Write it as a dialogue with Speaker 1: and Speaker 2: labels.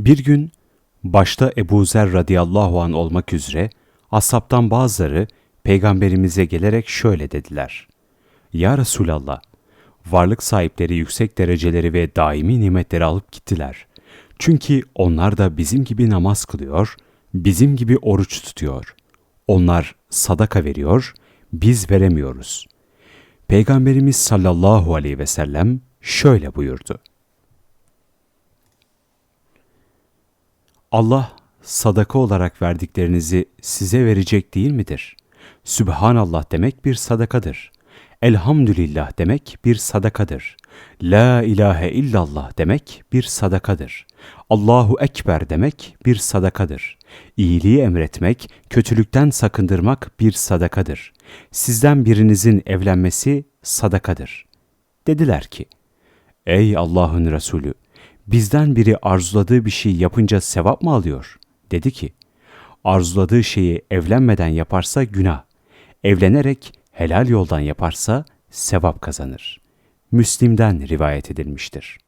Speaker 1: Bir gün başta Ebu Zer radıyallahu an olmak üzere ashabtan bazıları peygamberimize gelerek şöyle dediler. Ya Resulallah, varlık sahipleri yüksek dereceleri ve daimi nimetleri alıp gittiler. Çünkü onlar da bizim gibi namaz kılıyor, bizim gibi oruç tutuyor. Onlar sadaka veriyor, biz veremiyoruz. Peygamberimiz sallallahu aleyhi ve sellem şöyle buyurdu. Allah sadaka olarak verdiklerinizi size verecek değil midir? Sübhanallah demek bir sadakadır. Elhamdülillah demek bir sadakadır. La ilahe illallah demek bir sadakadır. Allahu Ekber demek bir sadakadır. İyiliği emretmek, kötülükten sakındırmak bir sadakadır. Sizden birinizin evlenmesi sadakadır. Dediler ki, Ey Allah'ın Resulü, bizden biri arzuladığı bir şey yapınca sevap mı alıyor? Dedi ki, arzuladığı şeyi evlenmeden yaparsa günah, evlenerek helal yoldan yaparsa sevap kazanır. Müslim'den rivayet edilmiştir.